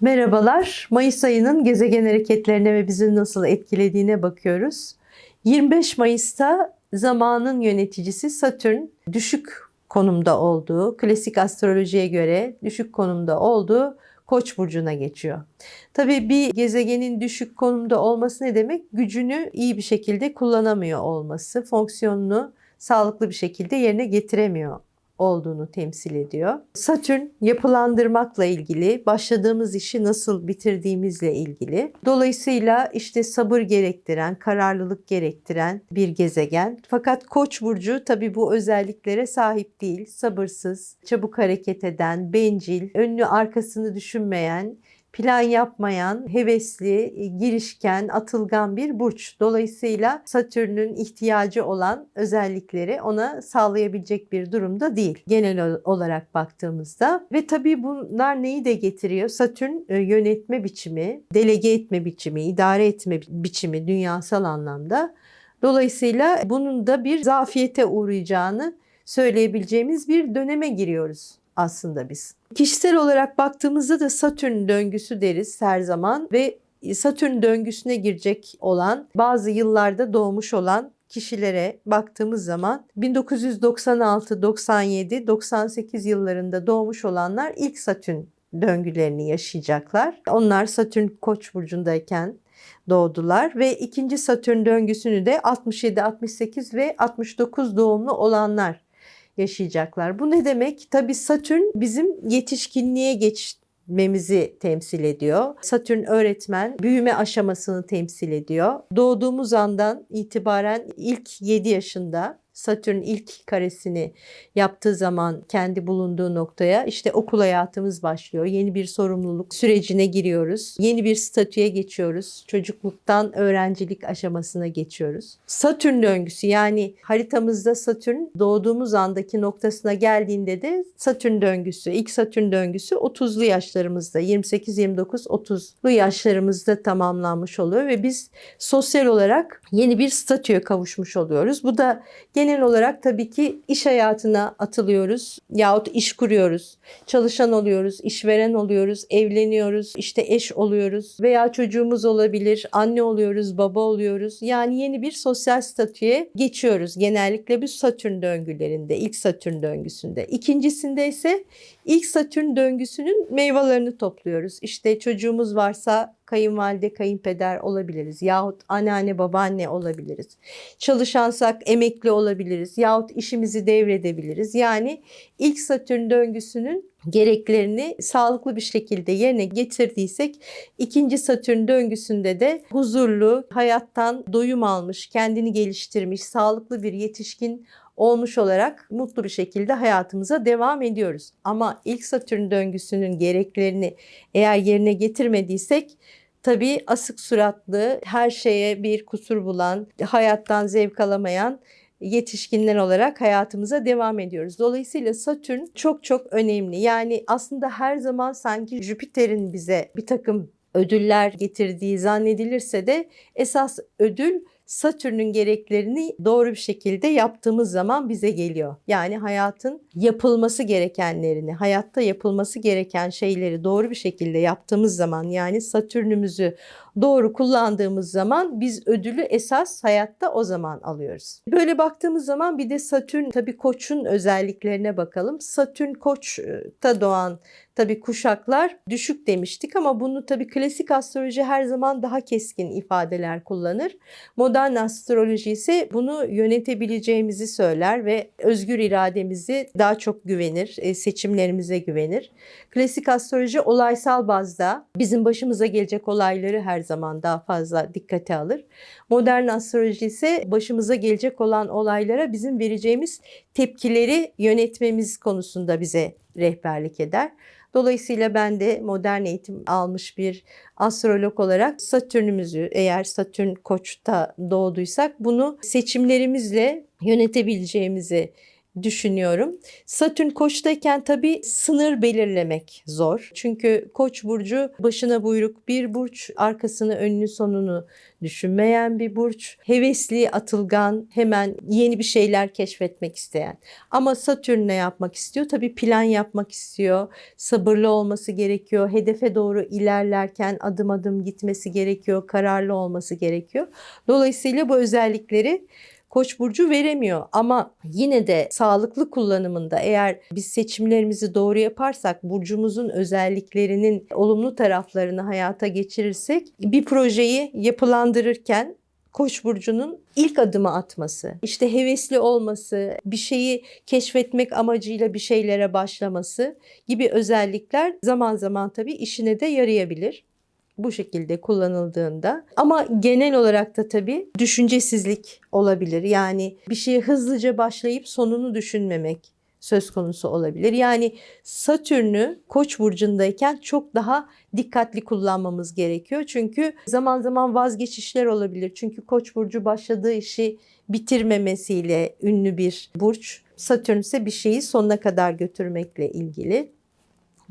Merhabalar. Mayıs ayının gezegen hareketlerine ve bizi nasıl etkilediğine bakıyoruz. 25 Mayıs'ta zamanın yöneticisi Satürn düşük konumda olduğu, klasik astrolojiye göre düşük konumda olduğu Koç burcuna geçiyor. Tabii bir gezegenin düşük konumda olması ne demek? Gücünü iyi bir şekilde kullanamıyor olması, fonksiyonunu sağlıklı bir şekilde yerine getiremiyor olduğunu temsil ediyor. Satürn yapılandırmakla ilgili, başladığımız işi nasıl bitirdiğimizle ilgili. Dolayısıyla işte sabır gerektiren, kararlılık gerektiren bir gezegen. Fakat Koç burcu tabii bu özelliklere sahip değil. Sabırsız, çabuk hareket eden, bencil, önünü arkasını düşünmeyen, plan yapmayan, hevesli, girişken, atılgan bir burç. Dolayısıyla Satürn'ün ihtiyacı olan özellikleri ona sağlayabilecek bir durumda değil genel olarak baktığımızda. Ve tabii bunlar neyi de getiriyor? Satürn e, yönetme biçimi, delege etme biçimi, idare etme biçimi dünyasal anlamda. Dolayısıyla bunun da bir zafiyete uğrayacağını söyleyebileceğimiz bir döneme giriyoruz aslında biz. Kişisel olarak baktığımızda da Satürn döngüsü deriz her zaman ve Satürn döngüsüne girecek olan bazı yıllarda doğmuş olan kişilere baktığımız zaman 1996, 97, 98 yıllarında doğmuş olanlar ilk Satürn döngülerini yaşayacaklar. Onlar Satürn Koç burcundayken doğdular ve ikinci Satürn döngüsünü de 67, 68 ve 69 doğumlu olanlar yaşayacaklar. Bu ne demek? Tabii Satürn bizim yetişkinliğe geçmemizi temsil ediyor. Satürn öğretmen büyüme aşamasını temsil ediyor. Doğduğumuz andan itibaren ilk 7 yaşında Satürn ilk karesini yaptığı zaman kendi bulunduğu noktaya işte okul hayatımız başlıyor. Yeni bir sorumluluk sürecine giriyoruz. Yeni bir statüye geçiyoruz. Çocukluktan öğrencilik aşamasına geçiyoruz. Satürn döngüsü yani haritamızda Satürn doğduğumuz andaki noktasına geldiğinde de Satürn döngüsü, ilk Satürn döngüsü 30'lu yaşlarımızda 28 29 30'lu yaşlarımızda tamamlanmış oluyor ve biz sosyal olarak yeni bir statüye kavuşmuş oluyoruz. Bu da genel olarak tabii ki iş hayatına atılıyoruz yahut iş kuruyoruz. Çalışan oluyoruz, işveren oluyoruz, evleniyoruz, işte eş oluyoruz veya çocuğumuz olabilir, anne oluyoruz, baba oluyoruz. Yani yeni bir sosyal statüye geçiyoruz. Genellikle bu Satürn döngülerinde, ilk Satürn döngüsünde. İkincisinde ise ilk Satürn döngüsünün meyvelerini topluyoruz. İşte çocuğumuz varsa kayınvalide, kayınpeder olabiliriz yahut anneanne, babaanne olabiliriz. Çalışansak emekli olabiliriz yahut işimizi devredebiliriz. Yani ilk Satürn döngüsünün gereklerini sağlıklı bir şekilde yerine getirdiysek ikinci Satürn döngüsünde de huzurlu, hayattan doyum almış, kendini geliştirmiş, sağlıklı bir yetişkin olmuş olarak mutlu bir şekilde hayatımıza devam ediyoruz. Ama ilk Satürn döngüsünün gereklerini eğer yerine getirmediysek tabii asık suratlı, her şeye bir kusur bulan, hayattan zevk alamayan yetişkinler olarak hayatımıza devam ediyoruz. Dolayısıyla Satürn çok çok önemli. Yani aslında her zaman sanki Jüpiter'in bize bir takım ödüller getirdiği zannedilirse de esas ödül Satürn'ün gereklerini doğru bir şekilde yaptığımız zaman bize geliyor. Yani hayatın yapılması gerekenlerini, hayatta yapılması gereken şeyleri doğru bir şekilde yaptığımız zaman yani Satürn'ümüzü doğru kullandığımız zaman biz ödülü esas hayatta o zaman alıyoruz. Böyle baktığımız zaman bir de Satürn tabii koçun özelliklerine bakalım. Satürn koçta doğan tabii kuşaklar düşük demiştik ama bunu tabii klasik astroloji her zaman daha keskin ifadeler kullanır. Modern astroloji ise bunu yönetebileceğimizi söyler ve özgür irademizi daha çok güvenir, e, seçimlerimize güvenir. Klasik astroloji olaysal bazda bizim başımıza gelecek olayları her zaman daha fazla dikkate alır. Modern astroloji ise başımıza gelecek olan olaylara bizim vereceğimiz tepkileri yönetmemiz konusunda bize rehberlik eder. Dolayısıyla ben de modern eğitim almış bir astrolog olarak Satürn'ümüzü eğer Satürn Koç'ta doğduysak bunu seçimlerimizle yönetebileceğimizi düşünüyorum. Satürn Koç'tayken tabii sınır belirlemek zor. Çünkü Koç burcu başına buyruk bir burç, arkasını, önünü, sonunu düşünmeyen bir burç. Hevesli, atılgan, hemen yeni bir şeyler keşfetmek isteyen. Ama Satürn ne yapmak istiyor? Tabii plan yapmak istiyor. Sabırlı olması gerekiyor. Hedefe doğru ilerlerken adım adım gitmesi gerekiyor. Kararlı olması gerekiyor. Dolayısıyla bu özellikleri Koç burcu veremiyor ama yine de sağlıklı kullanımında eğer biz seçimlerimizi doğru yaparsak burcumuzun özelliklerinin olumlu taraflarını hayata geçirirsek bir projeyi yapılandırırken Koç burcunun ilk adımı atması, işte hevesli olması, bir şeyi keşfetmek amacıyla bir şeylere başlaması gibi özellikler zaman zaman tabii işine de yarayabilir bu şekilde kullanıldığında ama genel olarak da tabii düşüncesizlik olabilir. Yani bir şeye hızlıca başlayıp sonunu düşünmemek söz konusu olabilir. Yani Satürn'ü Koç burcundayken çok daha dikkatli kullanmamız gerekiyor. Çünkü zaman zaman vazgeçişler olabilir. Çünkü Koç burcu başladığı işi bitirmemesiyle ünlü bir burç. Satürn ise bir şeyi sonuna kadar götürmekle ilgili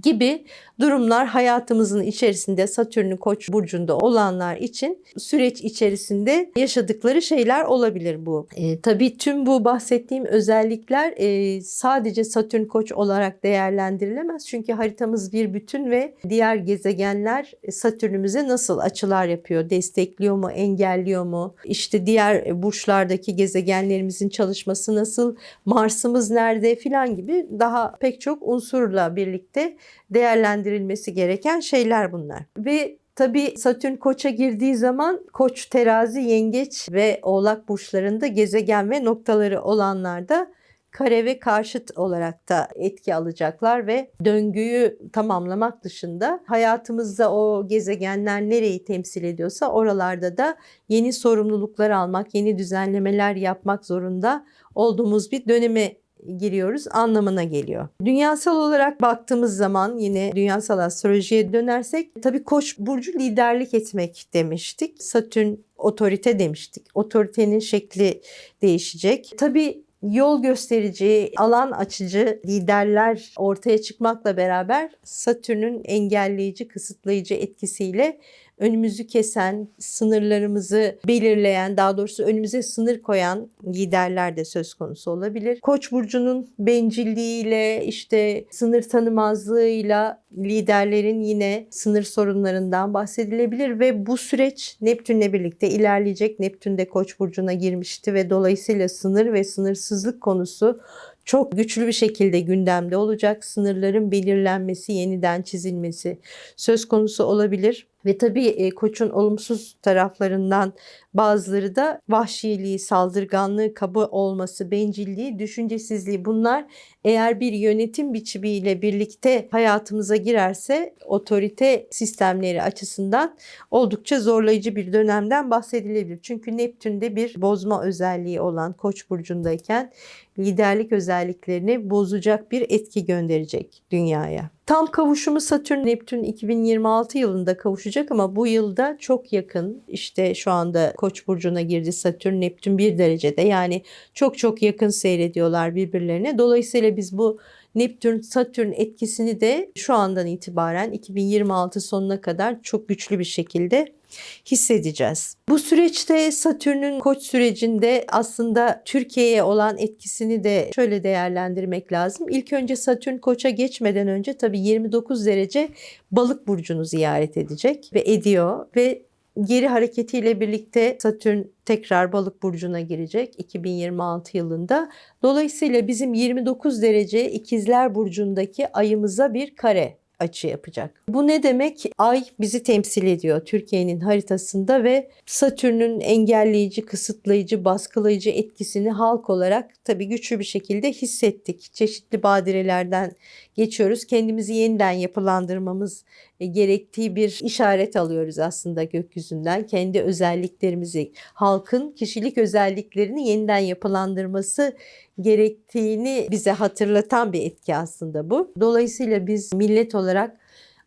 gibi durumlar hayatımızın içerisinde Satürn'ün Koç burcunda olanlar için süreç içerisinde yaşadıkları şeyler olabilir bu. E, tabii tüm bu bahsettiğim özellikler e, sadece Satürn Koç olarak değerlendirilemez. Çünkü haritamız bir bütün ve diğer gezegenler Satürn'ümüze nasıl açılar yapıyor, destekliyor mu, engelliyor mu? İşte diğer burçlardaki gezegenlerimizin çalışması nasıl, Mars'ımız nerede filan gibi daha pek çok unsurla birlikte değerlendirilmesi gereken şeyler bunlar. Ve Tabii Satürn Koç'a girdiği zaman Koç, Terazi, Yengeç ve Oğlak burçlarında gezegen ve noktaları olanlarda kare ve karşıt olarak da etki alacaklar ve döngüyü tamamlamak dışında hayatımızda o gezegenler nereyi temsil ediyorsa oralarda da yeni sorumluluklar almak, yeni düzenlemeler yapmak zorunda olduğumuz bir döneme giriyoruz anlamına geliyor. Dünyasal olarak baktığımız zaman yine dünyasal astrolojiye dönersek tabii Koç burcu liderlik etmek demiştik. Satürn otorite demiştik. Otoritenin şekli değişecek. Tabii yol gösterici, alan açıcı liderler ortaya çıkmakla beraber Satürn'ün engelleyici, kısıtlayıcı etkisiyle önümüzü kesen, sınırlarımızı belirleyen, daha doğrusu önümüze sınır koyan liderler de söz konusu olabilir. Koç burcunun bencilliğiyle, işte sınır tanımazlığıyla liderlerin yine sınır sorunlarından bahsedilebilir ve bu süreç Neptünle birlikte ilerleyecek. Neptün de Koç burcuna girmişti ve dolayısıyla sınır ve sınırsızlık konusu çok güçlü bir şekilde gündemde olacak. Sınırların belirlenmesi, yeniden çizilmesi söz konusu olabilir. Ve tabii e, koçun olumsuz taraflarından bazıları da vahşiliği, saldırganlığı, kaba olması, bencilliği, düşüncesizliği bunlar eğer bir yönetim biçimiyle birlikte hayatımıza girerse otorite sistemleri açısından oldukça zorlayıcı bir dönemden bahsedilebilir. Çünkü Neptün'de bir bozma özelliği olan Koç burcundayken liderlik özelliklerini bozacak bir etki gönderecek dünyaya. Tam kavuşumu Satürn Neptün 2026 yılında kavuşacak ama bu yılda çok yakın. İşte şu anda Koç burcuna girdi Satürn Neptün bir derecede. Yani çok çok yakın seyrediyorlar birbirlerine. Dolayısıyla biz bu Neptün Satürn etkisini de şu andan itibaren 2026 sonuna kadar çok güçlü bir şekilde hissedeceğiz. Bu süreçte Satürn'ün koç sürecinde aslında Türkiye'ye olan etkisini de şöyle değerlendirmek lazım. İlk önce Satürn koça geçmeden önce tabii 29 derece balık burcunu ziyaret edecek ve ediyor ve geri hareketiyle birlikte Satürn tekrar balık burcuna girecek 2026 yılında. Dolayısıyla bizim 29 derece ikizler burcundaki ayımıza bir kare açı yapacak. Bu ne demek? Ay bizi temsil ediyor Türkiye'nin haritasında ve Satürn'ün engelleyici, kısıtlayıcı, baskılayıcı etkisini halk olarak tabii güçlü bir şekilde hissettik. Çeşitli badirelerden geçiyoruz. Kendimizi yeniden yapılandırmamız gerektiği bir işaret alıyoruz aslında gökyüzünden. Kendi özelliklerimizi, halkın kişilik özelliklerini yeniden yapılandırması gerektiğini bize hatırlatan bir etki aslında bu. Dolayısıyla biz millet olarak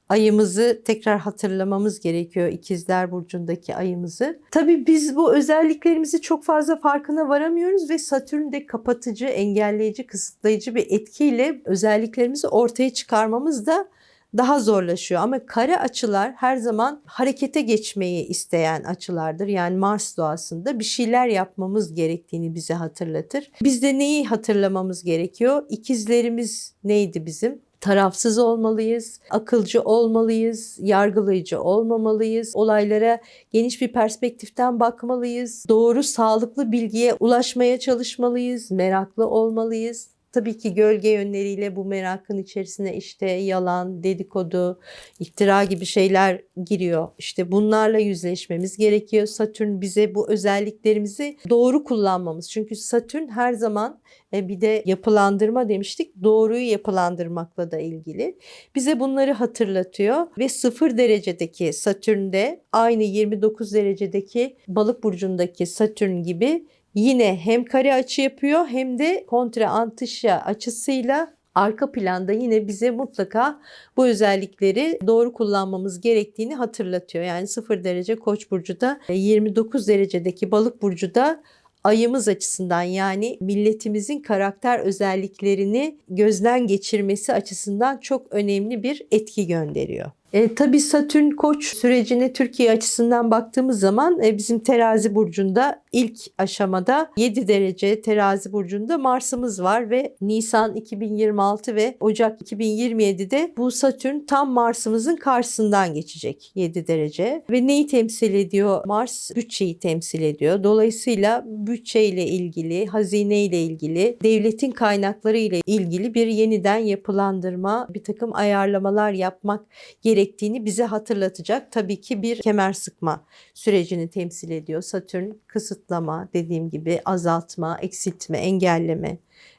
ayımızı tekrar hatırlamamız gerekiyor. İkizler Burcu'ndaki ayımızı. Tabii biz bu özelliklerimizi çok fazla farkına varamıyoruz ve Satürn de kapatıcı, engelleyici, kısıtlayıcı bir etkiyle özelliklerimizi ortaya çıkarmamız da daha zorlaşıyor. Ama kare açılar her zaman harekete geçmeyi isteyen açılardır. Yani Mars doğasında bir şeyler yapmamız gerektiğini bize hatırlatır. Biz de neyi hatırlamamız gerekiyor? İkizlerimiz neydi bizim? tarafsız olmalıyız, akılcı olmalıyız, yargılayıcı olmamalıyız, olaylara geniş bir perspektiften bakmalıyız, doğru sağlıklı bilgiye ulaşmaya çalışmalıyız, meraklı olmalıyız. Tabii ki gölge yönleriyle bu merakın içerisine işte yalan, dedikodu, iftira gibi şeyler giriyor. İşte bunlarla yüzleşmemiz gerekiyor. Satürn bize bu özelliklerimizi doğru kullanmamız. Çünkü Satürn her zaman e, bir de yapılandırma demiştik. Doğruyu yapılandırmakla da ilgili. Bize bunları hatırlatıyor ve sıfır derecedeki Satürn'de aynı 29 derecedeki balık burcundaki Satürn gibi yine hem kare açı yapıyor hem de kontra antişya açısıyla arka planda yine bize mutlaka bu özellikleri doğru kullanmamız gerektiğini hatırlatıyor. Yani 0 derece Koç burcu da 29 derecedeki Balık burcu da ayımız açısından yani milletimizin karakter özelliklerini gözden geçirmesi açısından çok önemli bir etki gönderiyor. E, tabii Satürn Koç sürecine Türkiye açısından baktığımız zaman e, bizim terazi burcunda ilk aşamada 7 derece terazi burcunda Mars'ımız var ve Nisan 2026 ve Ocak 2027'de bu Satürn tam Mars'ımızın karşısından geçecek 7 derece. Ve neyi temsil ediyor? Mars bütçeyi temsil ediyor. Dolayısıyla bütçeyle ilgili, hazine ile ilgili, devletin kaynakları ile ilgili bir yeniden yapılandırma, bir takım ayarlamalar yapmak gerekiyor gerektiğini bize hatırlatacak tabii ki bir kemer sıkma sürecini temsil ediyor. Satürn kısıtlama dediğim gibi azaltma, eksiltme, engelleme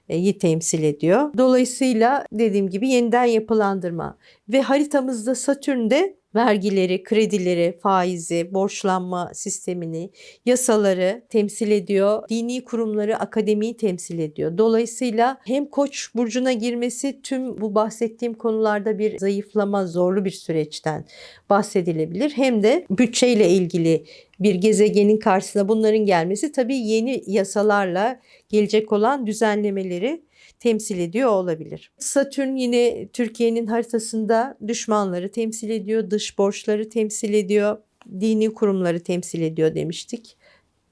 yi temsil ediyor. Dolayısıyla dediğim gibi yeniden yapılandırma ve haritamızda Satürn'de vergileri, kredileri, faizi, borçlanma sistemini, yasaları temsil ediyor. Dini kurumları, akademiyi temsil ediyor. Dolayısıyla hem Koç burcuna girmesi tüm bu bahsettiğim konularda bir zayıflama, zorlu bir süreçten bahsedilebilir. Hem de bütçeyle ilgili bir gezegenin karşısına bunların gelmesi tabii yeni yasalarla gelecek olan düzenlemeleri temsil ediyor olabilir. Satürn yine Türkiye'nin haritasında düşmanları temsil ediyor, dış borçları temsil ediyor, dini kurumları temsil ediyor demiştik.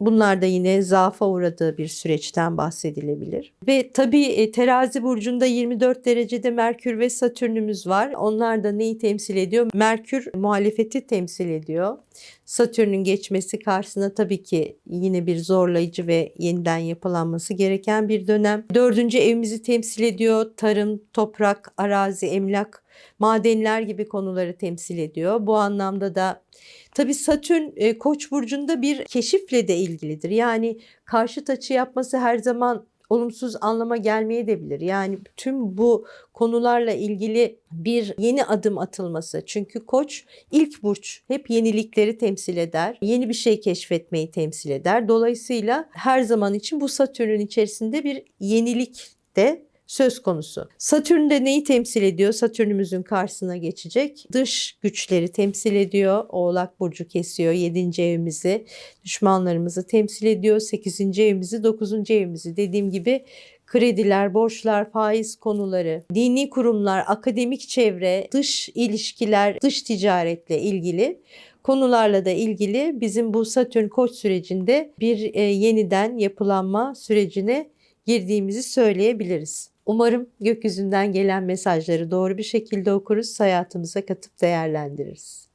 Bunlar da yine zaafa uğradığı bir süreçten bahsedilebilir. Ve tabii e, terazi burcunda 24 derecede Merkür ve Satürn'ümüz var. Onlar da neyi temsil ediyor? Merkür muhalefeti temsil ediyor. Satürn'ün geçmesi karşısına tabii ki yine bir zorlayıcı ve yeniden yapılanması gereken bir dönem. Dördüncü evimizi temsil ediyor. Tarım, toprak, arazi, emlak, madenler gibi konuları temsil ediyor. Bu anlamda da tabii Satürn e, Koç burcunda bir keşifle de ilgilidir. Yani karşıt açı yapması her zaman olumsuz anlama gelmeye de bilir. Yani tüm bu konularla ilgili bir yeni adım atılması. Çünkü koç ilk burç hep yenilikleri temsil eder. Yeni bir şey keşfetmeyi temsil eder. Dolayısıyla her zaman için bu Satürn'ün içerisinde bir yenilik de söz konusu. Satürn de neyi temsil ediyor? Satürnümüzün karşısına geçecek. Dış güçleri temsil ediyor. Oğlak burcu kesiyor 7. evimizi. Düşmanlarımızı temsil ediyor. 8. evimizi, 9. evimizi. Dediğim gibi krediler, borçlar, faiz konuları, dini kurumlar, akademik çevre, dış ilişkiler, dış ticaretle ilgili konularla da ilgili bizim bu Satürn Koç sürecinde bir e, yeniden yapılanma sürecine girdiğimizi söyleyebiliriz. Umarım gökyüzünden gelen mesajları doğru bir şekilde okuruz, hayatımıza katıp değerlendiririz.